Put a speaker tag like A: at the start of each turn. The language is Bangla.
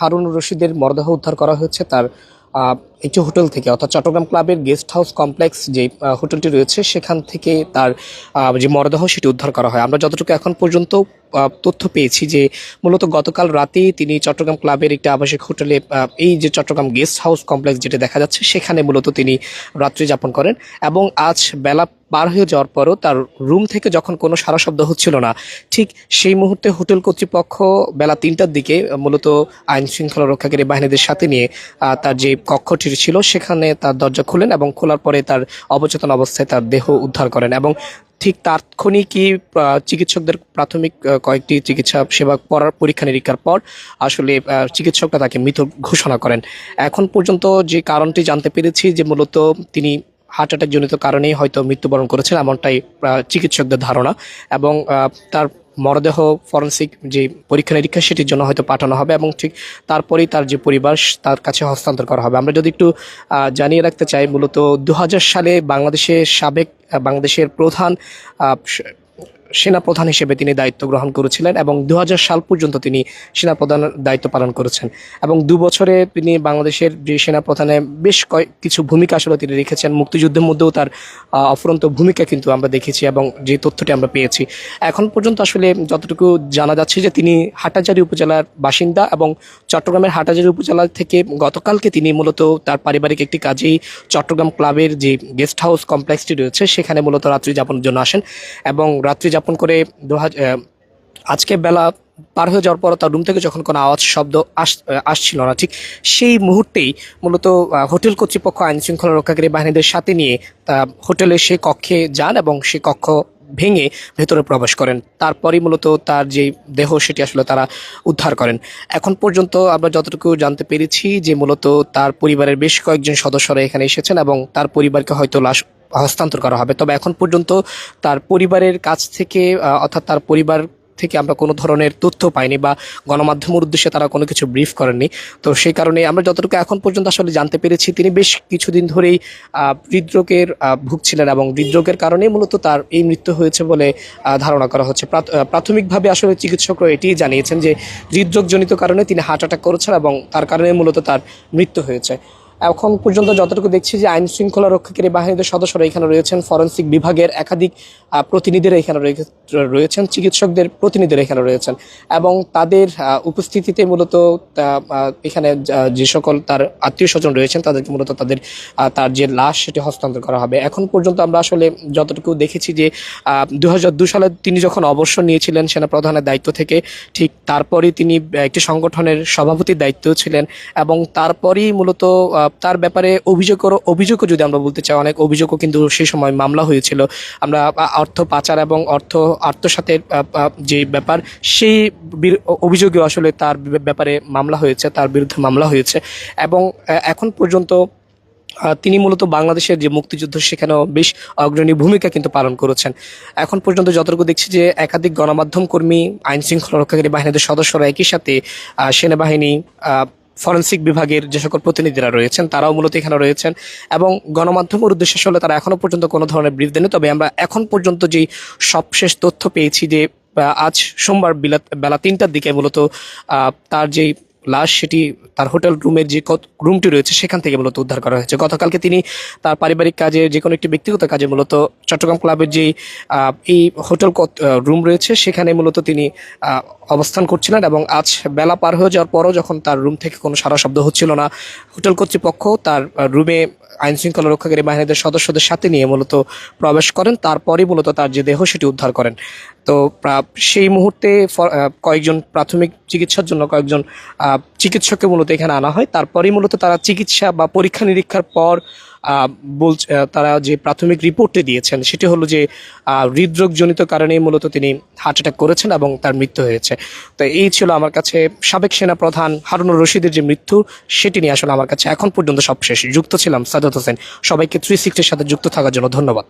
A: হারুন রশিদের মরদেহ উদ্ধার করা হয়েছে তার একটি হোটেল থেকে। অর্থাৎ চট্টগ্রাম ক্লাবের গেস্ট হাউস কমপ্লেক্স যে হোটেলটি রয়েছে, সেখান থেকে তার যে মরদেহ সেটি উদ্ধার করা হয়। আমরা যতটুকু এখন পর্যন্ত তথ্য পেয়েছি যে, মূলত গতকাল রাতেই তিনি চট্টগ্রাম ক্লাবের একটি আবাসিক হোটেলে এই যে চট্টগ্রাম গেস্ট হাউস কমপ্লেক্স যেটা দেখা যাচ্ছে, সেখানে মূলত তিনি রাত্রি যাপন করেন এবং আজ বেলা পার হয়ে যাওয়ার পরও তার রুম থেকে যখন কোনো সারা শব্দ হচ্ছিল না, ঠিক সেই মুহূর্তে হোটেল কর্তৃপক্ষ বেলা তিনটার দিকে মূলত আইন শৃঙ্খলা রক্ষাকারী বাহিনীদের সাথে নিয়ে তার যে কক্ষটি ছিল সেখানে তার দরজা খুলেন এবং খোলার পরে তার অবচেতন অবস্থায় তার দেহ উদ্ধার করেন এবং ঠিক তাৎক্ষণিকই চিকিৎসকদের প্রাথমিক কয়েকটি চিকিৎসা সেবা করার পরীক্ষা নিরীক্ষার পর আসলে চিকিৎসকরা তাকে মৃত ঘোষণা করেন। এখন পর্যন্ত যে কারণটি জানতে পেরেছি যে মূলত তিনি হার্ট অ্যাটাক জনিত কারণেই হয়তো মৃত্যুবরণ করেছেন এমনটাই চিকিৎসকদের ধারণা। এবং তার মরদেহ ফরেন্সিক যে পরীক্ষা নিরীক্ষা সেটির জন্য হয়তো পাঠানো হবে এবং ঠিক তারপরেই তার যে পরিবার তার কাছে হস্তান্তর করা হবে। আমরা যদি একটু জানিয়ে রাখতে চাই, মূলত দু হাজার সালে বাংলাদেশের সাবেক বাংলাদেশের প্রধান আহ, স- সেনা প্রধান হিসেবে তিনি দায়িত্ব গ্রহণ করেছিলেন এবং দু হাজার সাল পর্যন্ত তিনি সেনা প্রধানের দায়িত্ব পালন করেছেন। এবং দু বছরে তিনি বাংলাদেশের যে সেনা প্রধানে বেশ কয়েক কিছু ভূমিকা আসলে তিনি রেখেছেন। মুক্তিযুদ্ধের মধ্যেও তার অফুরন্ত ভূমিকা কিন্তু আমরা দেখেছি এবং যে তথ্যটি আমরা পেয়েছি। এখন পর্যন্ত আসলে যতটুকু জানা যাচ্ছে যে তিনি হাটাজারি উপজেলার বাসিন্দা এবং চট্টগ্রামের হাটাজারি উপজেলা থেকে গতকালকে তিনি মূলত তার পারিবারিক একটি কাজেই চট্টগ্রাম ক্লাবের যে গেস্ট হাউস কমপ্লেক্সটি রয়েছে সেখানে মূলত রাত্রি যাপনের জন্য আসেন এবং রাত্রি যাপন করে দু হাজার আজকে বেলা পার হয়ে যাওয়ার পর তার রুম থেকে যখন কোনো আওয়াজ, শব্দ আস আসছিল না, ঠিক সেই মুহূর্তেই মূলত হোটেল কর্তৃপক্ষ আইন শৃঙ্খলা রক্ষাকারী বাহিনীদের সাথে নিয়ে তা হোটেলের সেই কক্ষে যান এবং সেই কক্ষ ভেঙে ভেতরে প্রবেশ করেন। তারপরেই মূলত তার যে দেহ, সেটি আসলে তারা উদ্ধার করেন। এখন পর্যন্ত আমরা যতটুকু জানতে পেরেছি যে মূলত তার পরিবারের বেশ কয়েকজন সদস্যরা এখানে এসেছেন এবং তার পরিবারকে হয়তো লাশ হস্তান্তর করা হবে। তবে এখন পর্যন্ত তার পরিবারের কাছ থেকে অর্থাৎ তার পরিবার থেকে আমরা কোনো ধরনের তথ্য পাইনি বা গণমাধ্যমের উদ্দেশ্যে তারা কোনো কিছু ব্রিফ করেননি। তো সেই কারণে আমরা যতটুকু এখন পর্যন্ত আসলে জানতে পেরেছি, তিনি বেশ কিছুদিন ধরেই হৃদরোগের ভুগছিলেন এবং হৃদরোগের কারণে মূলত তার এই মৃত্যু হয়েছে বলে ধারণা করা হচ্ছে। প্রাথ- প্রাথমিকভাবে আসলে চিকিৎসকরা এটিই জানিয়েছেন যে, হৃদরোগজনিত কারণে তিনি হার্ট অ্যাটাক করেছেন এবং তার কারণে মূলত তার মৃত্যু হয়েছে। এখন পর্যন্ত যতটুকু দেখছি যে আইন শৃঙ্খলা রক্ষাকারী বাহিনীদের সদস্যরা এখানে রয়েছেন, ফরেন্সিক বিভাগের একাধিক প্রতিনিধিরা এখানে রয়েছেন, চিকিৎসকদের প্রতিনিধিরা এখানে রয়েছেন এবং তাদের উপস্থিতিতে মূলত এখানে যা- সকল তার আত্মীয় স্বজন রয়েছেন তাদেরকে মূলত তাদের তার যে লাশ সেটি হস্তান্তর করা হবে। এখন পর্যন্ত আমরা আসলে যতটুকু দেখেছি যে দু সালে তিনি যখন অবসর নিয়েছিলেন সেনা প্রধানের দায়িত্ব থেকে, ঠিক তারপরেই তিনি একটি সংগঠনের সভাপতির দায়িত্ব ছিলেন এবং তারপরেই মূলত তার ব্যাপারে অভিযোগও অভিযোগও যদি আমরা বলতে চাই, অনেক অভিযোগও কিন্তু সেই সময় মামলা হয়েছিল। আমরা অর্থ পাচার এবং অর্থ, আত্মসাতের যে ব্যাপার, সেই অভিযোগেও আসলে তার ব্যাপারে মামলা হয়েছে, তার বিরুদ্ধে মামলা হয়েছে। এবং এখন পর্যন্ত তিনি মূলত বাংলাদেশের যে মুক্তিযুদ্ধ, সেখানেও বেশ অগ্রণী ভূমিকা কিন্তু পালন করেছেন। এখন পর্যন্ত যতটুকু দেখছি যে, একাধিক গণমাধ্যম কর্মী আইন শৃঙ্খলা রক্ষাকারী বাহিনীদের সদস্যরা একই সাথে সেনাবাহিনী ফরেন্সিক বিভাগের যে সকল প্রতিনিধিরা রয়েছেন, তারাও মূলত এখানে রয়েছেন এবং গণমাধ্যমের উদ্দেশ্যে আসলে তারা এখনও পর্যন্ত কোনো ধরনের ব্রিফ দেননি। তবে আমরা এখন পর্যন্ত যেই সবশেষ তথ্য পেয়েছি যে আজ সোমবার বেলা তিনটার দিকে মূলত তার যেই লাশ সেটি তার হোটেল রুমের যে রুমটি রয়েছে সেখান থেকে মূলত উদ্ধার করা হয়েছে। গতকালকে তিনি তার পারিবারিক কাজে যে কোনো একটি ব্যক্তিগত কাজে মূলত চট্টগ্রাম ক্লাবের যেই এই হোটেল রুম রয়েছে সেখানে মূলত তিনি অবস্থান করছিলেন এবং আজ বেলা পার হয়ে যাওয়ার পরও যখন তার রুম থেকে কোনো সারা শব্দ হচ্ছিল না, হোটেল কর্তৃপক্ষ তার রুমে আইন শৃঙ্খলা রক্ষাকারী বাহিনীদের সদস্যদের সাথে নিয়ে মূলত প্রবেশ করেন, তারপরেই মূলত তার যে দেহ সেটি উদ্ধার করেন। তো সেই মুহূর্তে কয়েকজন প্রাথমিক চিকিৎসার জন্য কয়েকজন চিকিৎসককে মূলত এখানে আনা হয়। তারপরেই মূলত তারা চিকিৎসা বা পরীক্ষা নিরীক্ষার পর বলছে তারা যে প্রাথমিক রিপোর্টটি দিয়েছেন, সেটি হলো যে হৃদরোগজনিত কারণে মূলত তিনি হার্ট অ্যাটাক করেছেন এবং তার মৃত্যু হয়েছে। তো এই ছিল আমার কাছে সাবেক সেনাপ্রধান হারুনুর রশিদের যে মৃত্যু, সেটি নিয়ে আসলে আমার কাছে এখন পর্যন্ত সবশেষ। যুক্ত ছিলাম সাদাত হোসেন। সবাইকে থ্রি সিক্সটির সাথে যুক্ত থাকার জন্য ধন্যবাদ।